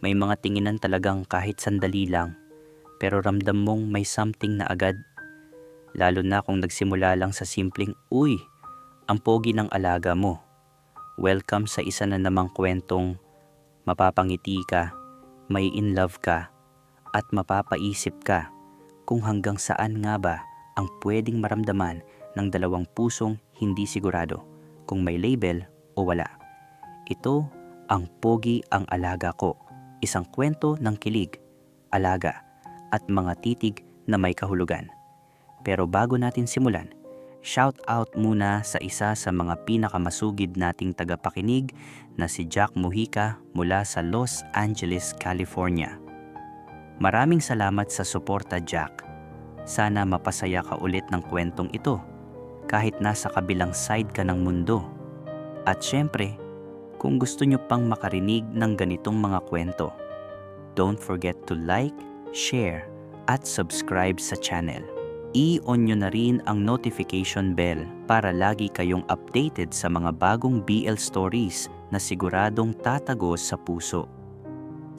May mga tinginan talagang kahit sandali lang, pero ramdam mong may something na agad. Lalo na kung nagsimula lang sa simpleng, Uy, ang pogi ng alaga mo. Welcome sa isa na namang kwentong mapapangiti ka, may in love ka, at mapapaisip ka kung hanggang saan nga ba ang pwedeng maramdaman ng dalawang pusong hindi sigurado kung may label o wala. Ito ang Pogi ang Alaga Ko, isang kwento ng kilig, alaga, at mga titig na may kahulugan. Pero bago natin simulan, shout out muna sa isa sa mga pinakamasugid nating tagapakinig na si Jack Mujica mula sa Los Angeles, California. Maraming salamat sa suporta Jack. Sana mapasaya ka ulit ng kwentong ito kahit nasa kabilang side ka ng mundo. At syempre, kung gusto nyo pang makarinig ng ganitong mga kwento, don't forget to like, share, at subscribe sa channel. I-on nyo na rin ang notification bell para lagi kayong updated sa mga bagong BL stories na siguradong tatagos sa puso.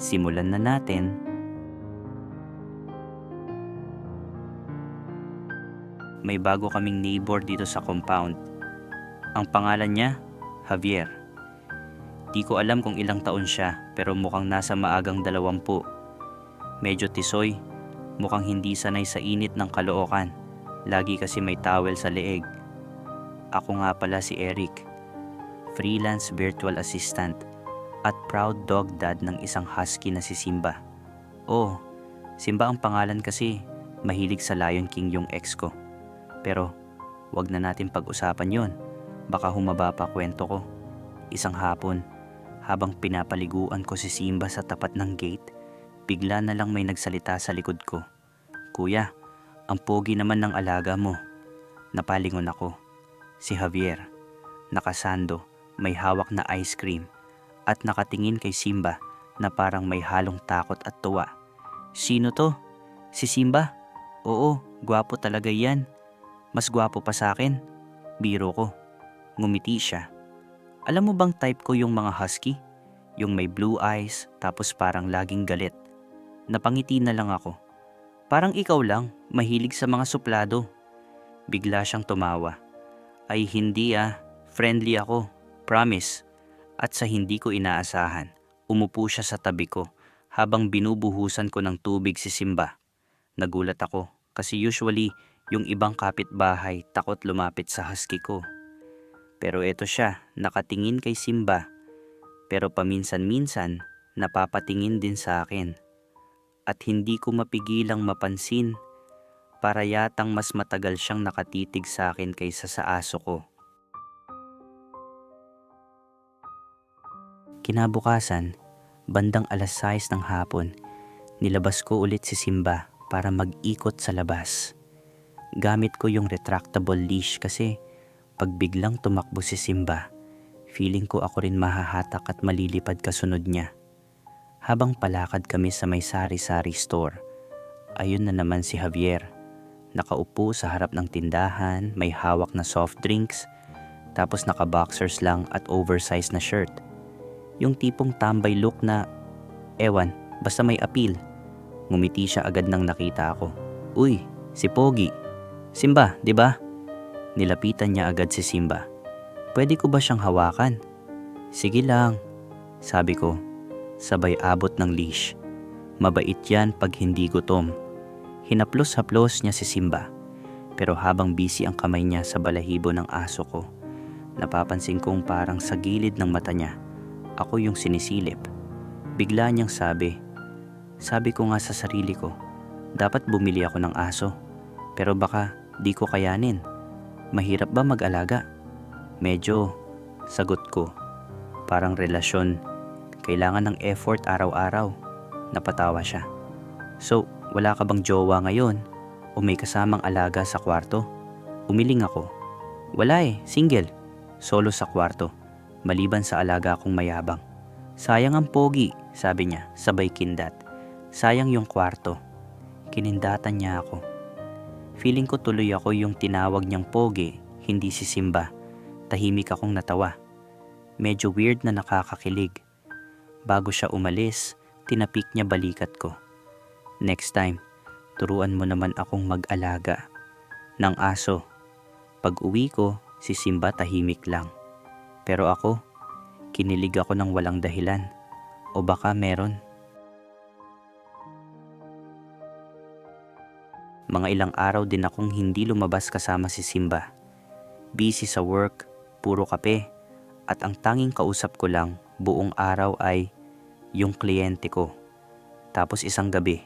Simulan na natin. May bago kaming neighbor dito sa compound. Ang pangalan niya, Javier. Di ko alam kung ilang taon siya pero mukhang nasa maagang dalawampu. Medyo tisoy, mukhang hindi sanay sa init ng kalookan. Lagi kasi may towel sa leeg. Ako nga pala si Eric, freelance virtual assistant at proud dog dad ng isang husky na si Simba. Oh, Simba ang pangalan kasi mahilig sa Lion King yung ex ko. Pero wag na natin pag-usapan yon. Baka humaba pa kwento ko. Isang hapon, habang pinapaliguan ko si Simba sa tapat ng gate, bigla na lang may nagsalita sa likod ko. Kuya, ang pogi naman ng alaga mo. Napalingon ako. Si Javier, nakasando, may hawak na ice cream, at nakatingin kay Simba na parang may halong takot at tuwa. Sino to? Si Simba? Oo, gwapo talaga yan. Mas gwapo pa sa akin. Biro ko. Ngumiti siya. Alam mo bang type ko yung mga husky? Yung may blue eyes tapos parang laging galit. Napangiti na lang ako. Parang ikaw lang, mahilig sa mga suplado. Bigla siyang tumawa. Ay hindi ah, friendly ako. Promise. At sa hindi ko inaasahan, umupo siya sa tabi ko habang binubuhusan ko ng tubig si Simba. Nagulat ako kasi usually yung ibang kapitbahay takot lumapit sa husky ko. Pero eto siya, nakatingin kay Simba. Pero paminsan-minsan, napapatingin din sa akin. At hindi ko mapigilang mapansin para yatang mas matagal siyang nakatitig sa akin kaysa sa aso ko. Kinabukasan, bandang alas 6 ng hapon, nilabas ko ulit si Simba para mag-ikot sa labas. Gamit ko yung retractable leash kasi pag biglang tumakbo si Simba, feeling ko ako rin mahahatak at malilipad kasunod niya. Habang palakad kami sa may sari-sari store, ayun na naman si Javier. Nakaupo sa harap ng tindahan, may hawak na soft drinks, tapos naka-boxers lang at oversized na shirt. Yung tipong tambay look na, ewan, basta may appeal. Ngumiti siya agad nang nakita ako. Uy, si Pogi. Simba, di ba? Nilapitan niya agad si Simba. Pwede ko ba siyang hawakan? Sige lang, sabi ko. Sabay abot ng leash. Mabait yan pag hindi gutom. Hinaplos-haplos niya si Simba. Pero habang busy ang kamay niya sa balahibo ng aso ko, napapansin kong parang sa gilid ng mata niya, ako yung sinisilip. Bigla niyang sabi, sabi ko nga sa sarili ko, dapat bumili ako ng aso. Pero baka di ko kayanin. Mahirap ba mag-alaga? Medyo, sagot ko. Parang relasyon. Kailangan ng effort araw-araw. Napatawa siya. So, wala ka bang jowa ngayon? O may kasamang alaga sa kwarto? Umiling ako. Wala eh, single. Solo sa kwarto. Maliban sa alaga kong mayabang. Sayang ang pogi, sabi niya, sabay kindat. Sayang yung kwarto. Kinindatan niya ako. Feeling ko tuloy ako yung tinawag niyang pogi, hindi si Simba. Tahimik akong natawa. Medyo weird na nakakakilig. Bago siya umalis, tinapik niya balikat ko. Next time, turuan mo naman akong mag-alaga ng aso. Pag uwi ko, si Simba tahimik lang. Pero ako, kinilig ako ng walang dahilan. O baka meron. Mga ilang araw din akong hindi lumabas kasama si Simba. Busy sa work, puro kape, at ang tanging kausap ko lang buong araw ay yung kliyente ko. Tapos isang gabi,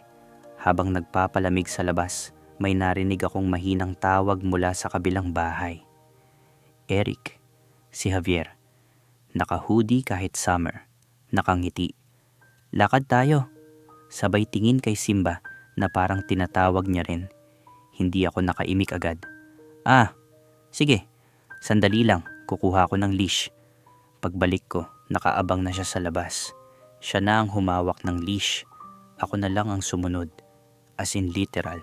habang nagpapalamig sa labas, may narinig akong mahinang tawag mula sa kabilang bahay. Eric, si Javier. Naka-hoodie kahit summer. Nakangiti. Lakad tayo. Sabay tingin kay Simba na parang tinatawag niya rin. Hindi ako nakaimik agad. Ah, sige. Sandali lang, kukuha ko ng leash. Pagbalik ko, nakaabang na siya sa labas. Siya na ang humawak ng leash. Ako na lang ang sumunod. As in literal.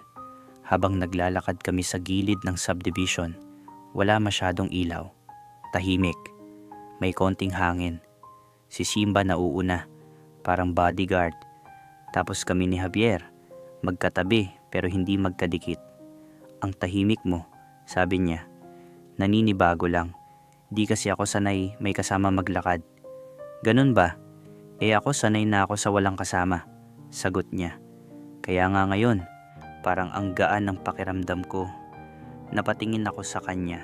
Habang naglalakad kami sa gilid ng subdivision, wala masyadong ilaw. Tahimik. May konting hangin. Si Simba nauuna, parang bodyguard. Tapos kami ni Javier, magkatabi pero hindi magkadikit. Ang tahimik mo, sabi niya. Naninibago lang. Di kasi ako sanay may kasama maglakad. Ganun ba? Eh ako sanay na ako sa walang kasama. Sagot niya. Kaya nga ngayon, parang ang gaan ng pakiramdam ko. Napatingin ako sa kanya.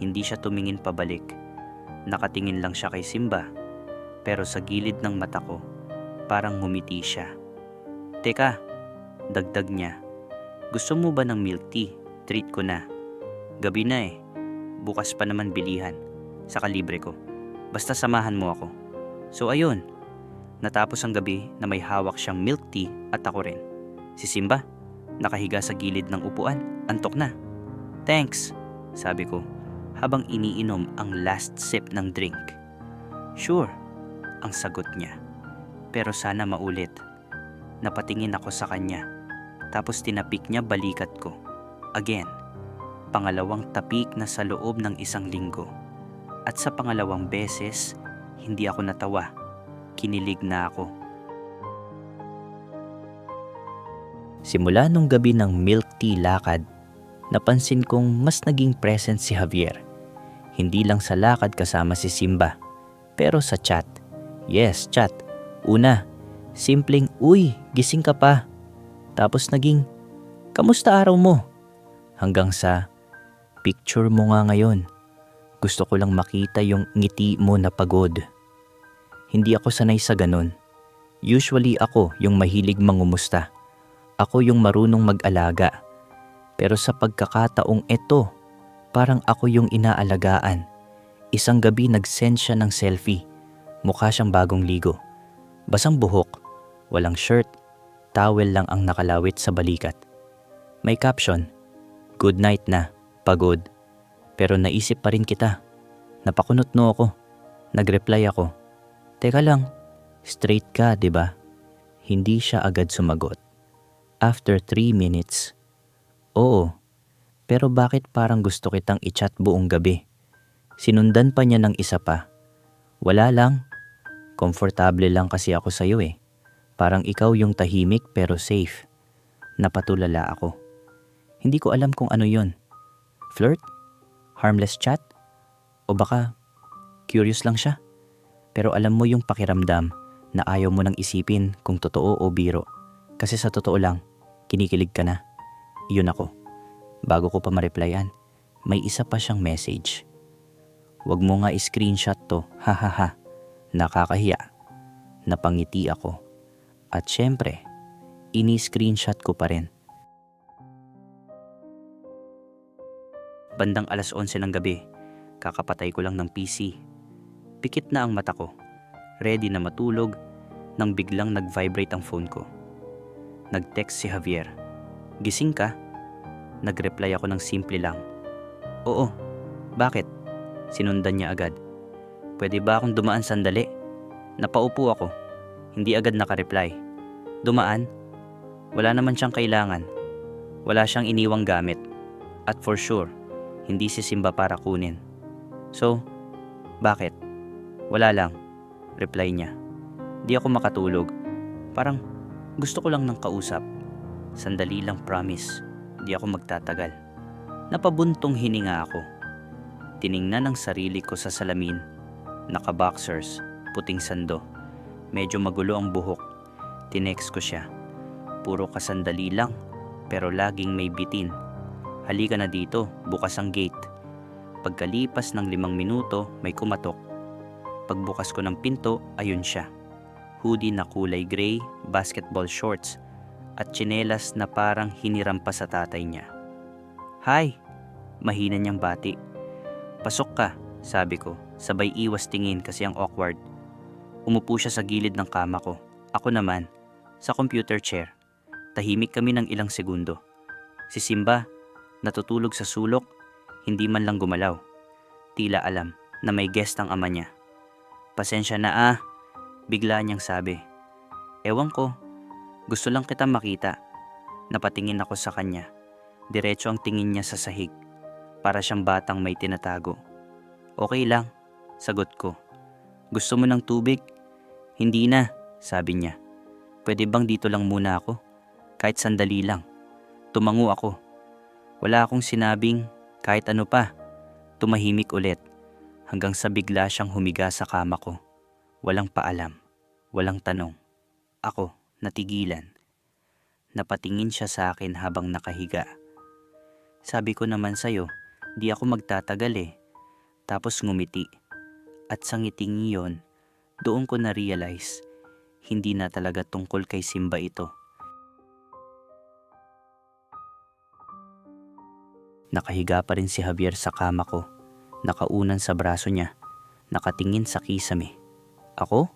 Hindi siya tumingin pabalik. Nakatingin lang siya kay Simba. Pero sa gilid ng mata ko, parang ngumiti siya. Teka, dagdag niya. Gusto mo ba ng milk tea? Treat ko na. Gabi na eh. Bukas pa naman bilihan. Sa kalibre ko. Basta samahan mo ako. So ayun. Natapos ang gabi na may hawak siyang milk tea at ako rin. Si Simba, nakahiga sa gilid ng upuan. Antok na. Thanks, sabi ko habang iniinom ang last sip ng drink. Sure, ang sagot niya. Pero sana maulit. Napatingin ako sa kanya. Tapos tinapik niya balikat ko. Again, pangalawang tapik na sa loob ng isang linggo. At sa pangalawang beses, hindi ako natawa. Kinilig na ako. Simula nung gabi ng milk tea lakad, napansin kong mas naging present si Javier. Hindi lang sa lakad kasama si Simba, pero sa chat. Yes, chat. Una, simpleng, uy, gising ka pa. Tapos naging, kamusta araw mo? Hanggang sa, picture mo nga ngayon. Gusto ko lang makita yung ngiti mo na pagod. Hindi ako sanay sa ganun. Usually ako yung mahilig mangumusta. Ako yung marunong mag-alaga. Pero sa pagkakataong ito, parang ako yung inaalagaan. Isang gabi nag-send siya ng selfie. Mukha siyang bagong ligo. Basang buhok, walang shirt, towel lang ang nakalawit sa balikat. May caption, Good night na, pagod. Pero naisip pa rin kita. Napakunot no ako. Nag-reply ako. Teka lang, straight ka, 'di ba? Hindi siya agad sumagot. After 3 minutes, Oo, pero bakit parang gusto kitang i-chat buong gabi? Sinundan pa niya ng isa pa. Wala lang. Komportable lang kasi ako sa'yo eh. Parang ikaw yung tahimik pero safe. Napatulala ako. Hindi ko alam kung ano yon. Flirt? Harmless chat? O baka curious lang siya? Pero alam mo yung pakiramdam na ayaw mo nang isipin kung totoo o biro. Kasi sa totoo lang, kinikilig ka na. Iyon ako. Bago ko pa ma-replyan, may isa pa siyang message. Huwag mo nga i-screenshot to, ha ha ha. Nakakahiya. Napangiti ako. At syempre, ini-screenshot ko pa rin. Bandang alas 11 ng gabi, kakapatay ko lang ng PC. Pikit na ang mata ko. Ready na matulog nang biglang nag-vibrate ang phone ko. Nag-text si Javier. Gising ka? Nag-reply ako ng simple lang. Oo. Bakit? Sinundan niya agad. Pwede ba akong dumaan sandali? Napaupo ako. Hindi agad nakareply. Dumaan? Wala naman siyang kailangan. Wala siyang iniwang gamit. At for sure, hindi si Simba para kunin. So, bakit? Wala lang. Reply niya. Di ako makatulog. Parang gusto ko lang ng kausap. Sandali lang promise, di ako magtatagal. Napabuntong hininga ako. Tiningnan ang sarili ko sa salamin. Naka-boxers, puting sando. Medyo magulo ang buhok. Tinext ko siya. Puro kasandali lang, pero laging may bitin. Halika na dito, bukas ang gate. Pagkalipas ng limang minuto, may kumatok. Pagbukas ko ng pinto, ayun siya. Hoodie na kulay gray, basketball shorts, at tsinelas na parang hiniram pa sa tatay niya. Hi! Mahina niyang bati. Pasok ka, sabi ko, sabay iwas tingin kasi ang awkward. Umupo siya sa gilid ng kama ko. Ako naman, sa computer chair. Tahimik kami ng ilang segundo. Si Simba, natutulog sa sulok, hindi man lang gumalaw. Tila alam na may guest ang ama niya. Pasensya na ah, bigla niyang sabi. Ewan ko, gusto lang kita makita. Napatingin ako sa kanya. Diretso ang tingin niya sa sahig. Para siyang batang may tinatago. Okay lang, sagot ko. Gusto mo ng tubig? Hindi na, sabi niya. Pwede bang dito lang muna ako? Kahit sandali lang. Tumango ako. Wala akong sinabing kahit ano pa. Tumahimik ulit hanggang sa bigla siyang humiga sa kama ko. Walang paalam, walang tanong. Ako, natigilan. Napatingin siya sa akin habang nakahiga. Sabi ko naman sa'yo, di ako magtatagal eh. Tapos ngumiti. At sa ngiting iyon, doon ko na-realize, hindi na talaga tungkol kay Simba ito. Nakahiga pa rin si Javier sa kama ko, nakaunan sa braso niya, nakatingin sa kisame. Ako?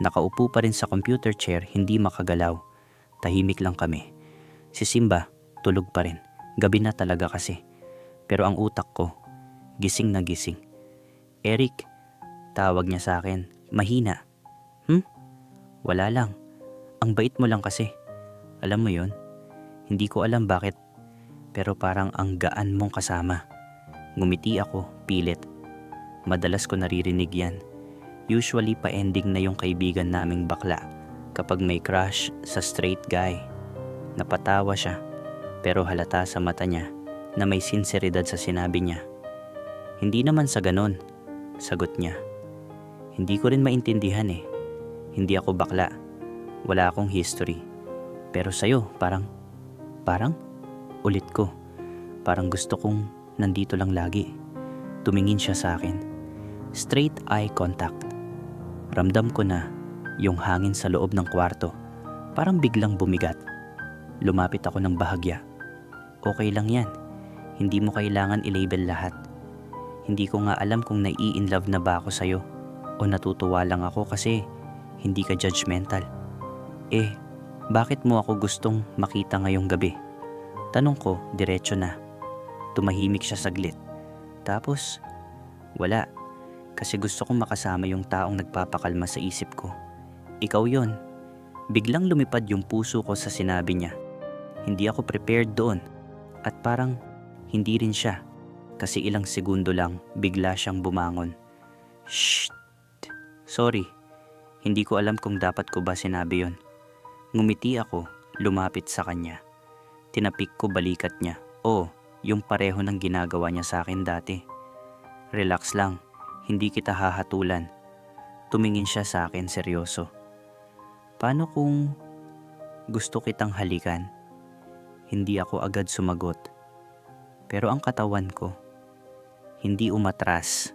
Nakaupo pa rin sa computer chair, hindi makagalaw. Tahimik lang kami. Si Simba, tulog pa rin. Gabi na talaga kasi. Pero ang utak ko, gising na gising. Eric, tawag niya sa akin, mahina. Hmm? Wala lang. Ang bait mo lang kasi. Alam mo yon? Hindi ko alam bakit. Pero parang ang gaan mong kasama. Ngumiti ako, pilit. Madalas ko naririnig yan. Usually pa-ending na yung kaibigan naming bakla kapag may crush sa straight guy. Napatawa siya pero halata sa mata niya na may sinseridad sa sinabi niya. Hindi naman sa ganon, sagot niya. Hindi ko rin maintindihan eh. Hindi ako bakla. Wala akong history. Pero sa'yo, parang, parang, ulit ko. Parang gusto kong nandito lang lagi. Tumingin siya sa akin. Straight eye contact. Ramdam ko na yung hangin sa loob ng kwarto. Parang biglang bumigat. Lumapit ako ng bahagya. Okay lang yan. Hindi mo kailangan i-label lahat. Hindi ko nga alam kung nai-inlove na ba ako sa'yo o natutuwa lang ako kasi hindi ka judgmental. Eh, bakit mo ako gustong makita ngayong gabi? Tanong ko, diretso na. Tumahimik siya saglit. Tapos, wala. Kasi gusto kong makasama yung taong nagpapakalma sa isip ko. Ikaw yon. Biglang lumipad yung puso ko sa sinabi niya. Hindi ako prepared doon. At parang hindi rin siya. Kasi ilang segundo lang bigla siyang bumangon. Shh! Sorry. Hindi ko alam kung dapat ko ba sinabi yon. Ngumiti ako, lumapit sa kanya. Tinapik ko balikat niya. Oh, yung pareho ng ginagawa niya sa akin dati. Relax lang, hindi kita hahatulan. Tumingin siya sa akin seryoso. Paano kung gusto kitang halikan? Hindi ako agad sumagot. Pero ang katawan ko, hindi umatras.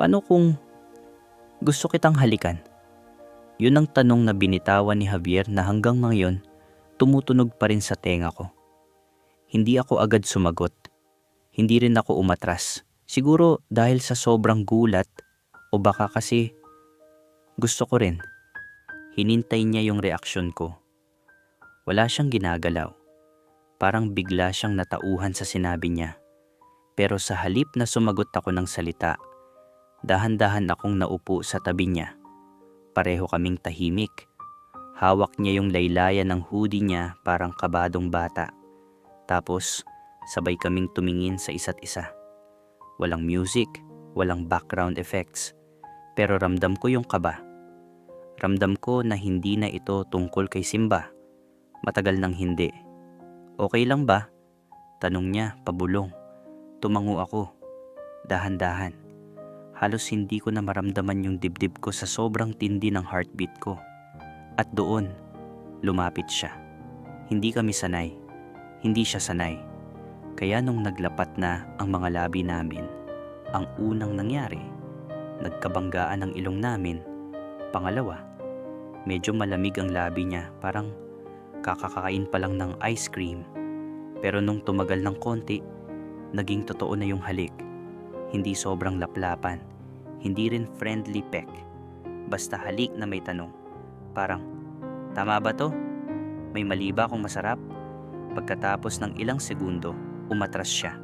Paano kung gusto kitang halikan? Yun ang tanong na binitawan ni Javier na hanggang ngayon tumutunog pa rin sa tenga ko. Hindi ako agad sumagot. Hindi rin ako umatras. Siguro dahil sa sobrang gulat o baka kasi gusto ko rin. Hinintay niya yung reaksyon ko. Wala siyang ginagalaw. Parang bigla siyang natauhan sa sinabi niya. Pero sa halip na sumagot ako ng salita, dahan-dahan akong naupo sa tabi niya. Pareho kaming tahimik. Hawak niya yung laylayan ng hoodie niya parang kabadong bata. Tapos, sabay kaming tumingin sa isa't isa. Walang music, walang background effects. Pero ramdam ko yung kaba. Ramdam ko na hindi na ito tungkol kay Simba. Matagal nang hindi. Okay lang ba? Tanong niya, pabulong. Tumango ako. Dahan-dahan. Halos hindi ko na maramdaman yung dibdib ko sa sobrang tindi ng heartbeat ko. At doon, lumapit siya. Hindi kami sanay. Hindi siya sanay. Kaya nung naglapat na ang mga labi namin, ang unang nangyari, nagkabanggaan ang ilong namin. Pangalawa, medyo malamig ang labi niya, parang kakakain pa lang ng ice cream. Pero nung tumagal ng konti, naging totoo na yung halik. Hindi sobrang laplapan, hindi rin friendly peck. Basta halik na may tanong. Parang, tama ba to? May mali ba akong masarap? Pagkatapos ng ilang segundo, umatras siya.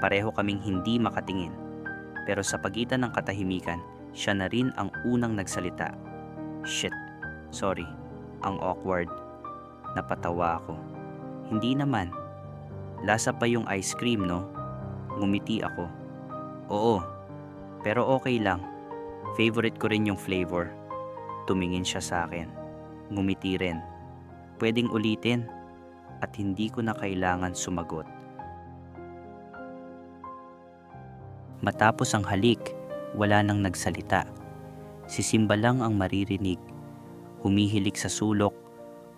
Pareho kaming hindi makatingin. Pero sa pagitan ng katahimikan, siya na rin ang unang nagsalita. Shit, sorry, ang awkward. Napatawa ako. Hindi naman. Lasa pa yung ice cream, no? Ngumiti ako. Oo, pero okay lang. Favorite ko rin yung flavor. Tumingin siya sa akin. Ngumiti rin. Pwedeng ulitin at hindi ko na kailangan sumagot. Matapos ang halik, wala nang nagsalita. Si Simba lang ang maririnig. Humihilik sa sulok,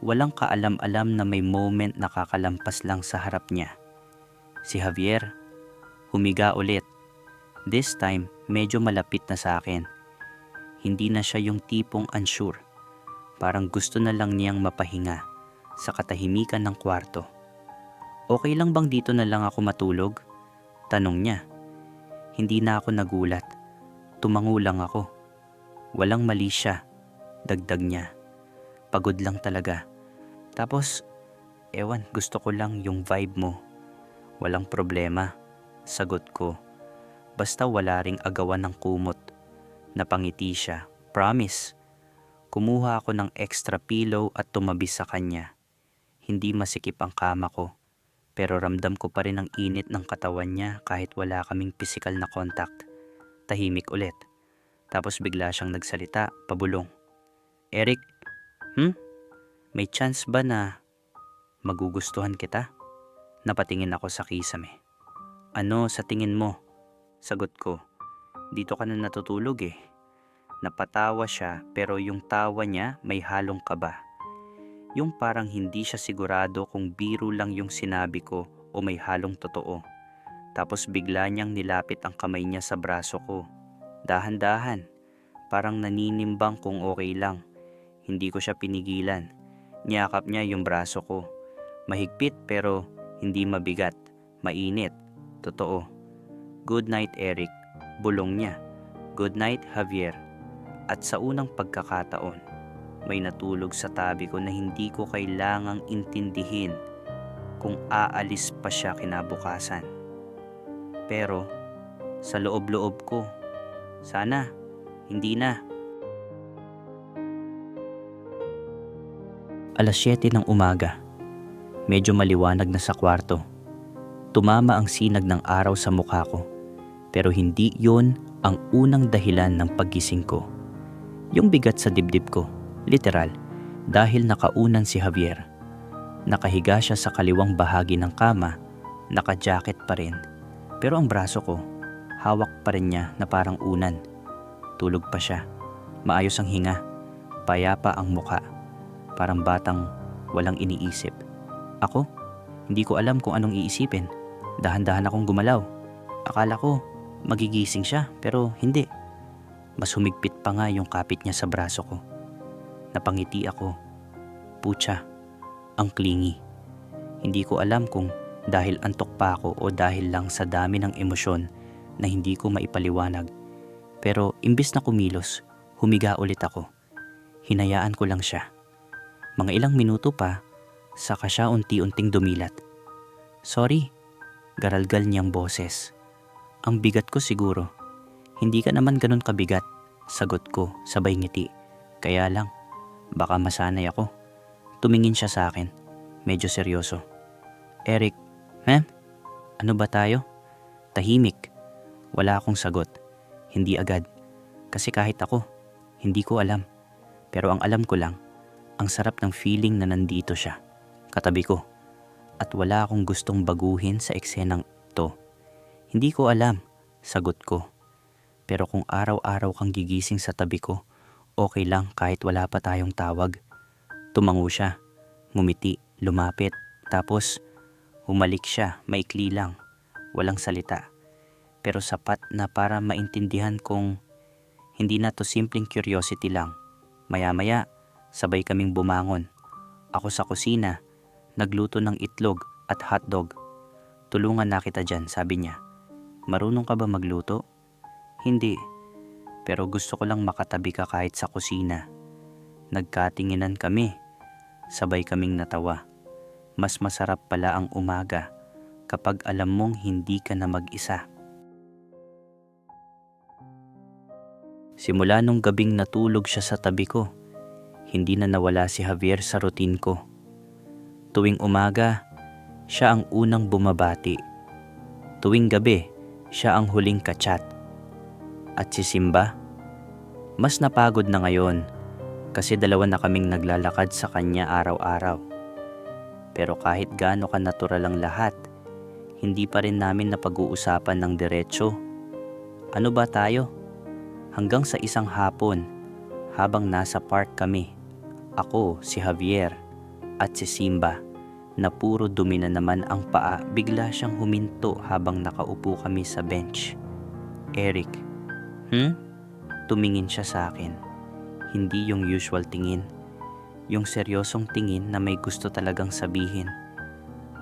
walang kaalam-alam na may moment na kakalampas lang sa harap niya. Si Javier, humiga ulit. This time, medyo malapit na sa akin. Hindi na siya yung tipong unsure. Parang gusto na lang niyang mapahinga sa katahimikan ng kwarto. Okay lang bang dito na lang ako matulog? Tanong niya. Hindi na ako nagulat. Tumango lang ako. Walang mali siya. Dagdag niya. Pagod lang talaga. Tapos, ewan, gusto ko lang yung vibe mo. Walang problema. Sagot ko. Basta wala ring agawan ng kumot. Napangiti siya. Promise. Kumuha ako ng extra pillow at tumabi sa kanya. Hindi masikip ang kama ko. Pero ramdam ko pa rin ang init ng katawan niya kahit wala kaming physical na contact. Tahimik ulit. Tapos bigla siyang nagsalita, pabulong. Eric, hmm? May chance ba na magugustuhan kita? Napatingin ako sa kisame. Ano sa tingin mo? Sagot ko. Dito ka na natutulog eh. Napatawa siya pero yung tawa niya may halong kaba. Yung parang hindi siya sigurado kung biro lang yung sinabi ko o may halong totoo. Tapos bigla niyang nilapit ang kamay niya sa braso ko. Dahan-dahan. Parang naninimbang kung okay lang. Hindi ko siya pinigilan. Niyakap niya yung braso ko. Mahigpit pero hindi mabigat. Mainit. Totoo. Good night Eric. Bulong niya. Good night Javier. At sa unang pagkakataon, may natulog sa tabi ko na hindi ko kailangang intindihin kung aalis pa siya kinabukasan. Pero sa loob-loob ko, sana hindi na. Alas 7 ng umaga. Medyo maliwanag na sa kwarto. Tumama ang sinag ng araw sa mukha ko. Pero hindi yon ang unang dahilan ng paggising ko. Yung bigat sa dibdib ko, literal, dahil nakaunan si Javier. Nakahiga siya sa kaliwang bahagi ng kama, naka-jacket pa rin. Pero ang braso ko, hawak pa rin niya na parang unan. Tulog pa siya. Maayos ang hinga. Payapa ang muka. Parang batang walang iniisip. Ako, hindi ko alam kung anong iisipin. Dahan-dahan akong gumalaw. Akala ko magigising siya pero hindi. Mas humigpit pa nga yung kapit niya sa braso ko. Napangiti ako. Pucha, ang klingi. Hindi ko alam kung dahil antok pa ako o dahil lang sa dami ng emosyon na hindi ko maipaliwanag. Pero imbis na kumilos, humiga ulit ako. Hinayaan ko lang siya. Mga ilang minuto pa, saka siya unti-unting dumilat. Sorry, garalgal niyang boses. Ang bigat ko siguro. Hindi ka naman ganun kabigat, sagot ko sabay ngiti. Kaya lang, baka masanay ako. Tumingin siya sa akin, medyo seryoso. Eric, ma'am, ano ba tayo? Tahimik. Wala akong sagot. Hindi agad. Kasi kahit ako, hindi ko alam. Pero ang alam ko lang, ang sarap ng feeling na nandito siya, katabi ko. At wala akong gustong baguhin sa eksenang to. Hindi ko alam, sagot ko. Pero kung araw-araw kang gigising sa tabi ko, okay lang kahit wala pa tayong tawag. Tumango siya, ngumiti, lumapit, tapos humalik siya, maikli lang, walang salita. Pero sapat na para maintindihan kong hindi na to simpleng curiosity lang. Maya-maya, sabay kaming bumangon. Ako sa kusina, nagluto ng itlog at hotdog. Tulungan na kita dyan, sabi niya. Marunong ka ba magluto? Hindi. Pero gusto ko lang makatabi ka kahit sa kusina. Nagkatinginan kami. Sabay kaming natawa. Mas masarap pala ang umaga kapag alam mong hindi ka na mag-isa. Simula nung gabing natulog siya sa tabi ko, hindi na nawala si Javier sa routine ko. Tuwing umaga, siya ang unang bumabati. Tuwing gabi, siya ang huling kachat. At si Simba, mas napagod na ngayon kasi dalawa na kaming naglalakad sa kanya araw-araw. Pero kahit gaano ka natural ang lahat, hindi pa rin namin napag-uusapan ng diretsyo. Ano ba tayo? Hanggang sa isang hapon, habang nasa park kami, ako, si Javier, at si Simba, na puro dumi na naman ang paa, bigla siyang huminto habang nakaupo kami sa bench. Eric, hmm? Tumingin siya sa akin. Hindi yung usual tingin. Yung seryosong tingin na may gusto talagang sabihin.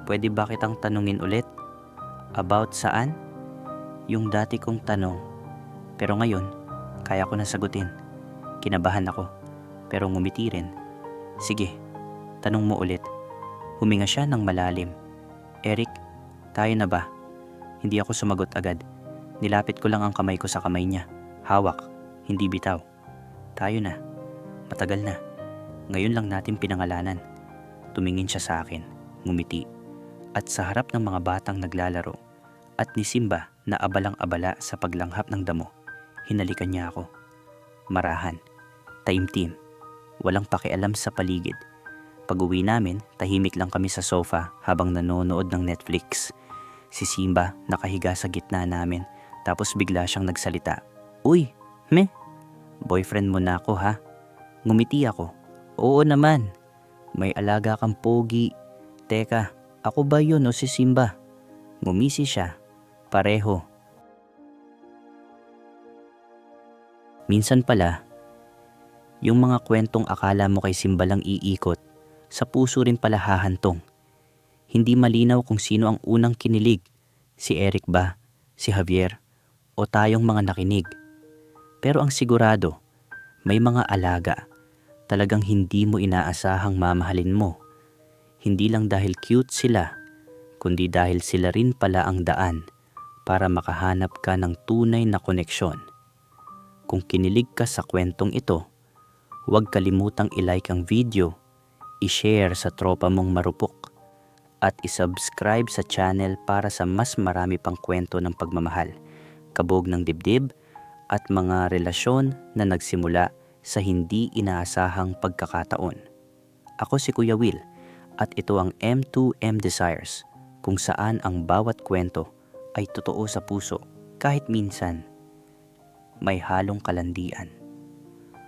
Pwede ba kitang tanungin ulit? About saan? Yung dati kong tanong. Pero ngayon, kaya ko na sagutin. Kinabahan ako, pero ngumiti rin. Sige, tanong mo ulit. Huminga siya ng malalim. Eric, tayo na ba? Hindi ako sumagot agad. Nilapit ko lang ang kamay ko sa kamay niya. Hawak, hindi bitaw. Tayo na. Matagal na. Ngayon lang natin pinangalanan. Tumingin siya sa akin, ngumiti. At sa harap ng mga batang naglalaro, at ni Simba na abalang-abala sa paglanghap ng damo, hinalikan niya ako. Marahan, taimtim, walang pakialam sa paligid. Pag uwi namin, tahimik lang kami sa sofa habang nanonood ng Netflix. Si Simba nakahiga sa gitna namin tapos bigla siyang nagsalita. Uy, me, boyfriend mo na ako ha? Ngumiti ako. Oo naman, may alaga kang pogi. Teka, ako ba yun o si Simba? Ngumisi siya. Pareho. Minsan pala, yung mga kwentong akala mo kay Simba lang iikot, sa puso rin pala hahantong. Hindi malinaw kung sino ang unang kinilig, si Eric ba, si Javier, o tayong mga nakinig. Pero ang sigurado, may mga alaga, talagang hindi mo inaasahang mamahalin mo. Hindi lang dahil cute sila, kundi dahil sila rin pala ang daan para makahanap ka ng tunay na koneksyon. Kung kinilig ka sa kwentong ito, huwag kalimutang ilike ang video, i-share sa tropa mong marupok, at isubscribe sa channel para sa mas marami pang kwento ng pagmamahal, kabog ng dibdib, at mga relasyon na nagsimula sa hindi inaasahang pagkakataon. Ako si Kuya Will at ito ang M2M Desires kung saan ang bawat kwento ay totoo sa puso kahit minsan may halong kalandian.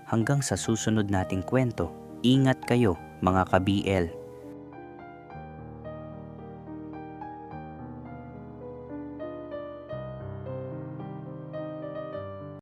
Hanggang sa susunod nating kwento, ingat kayo mga ka-BL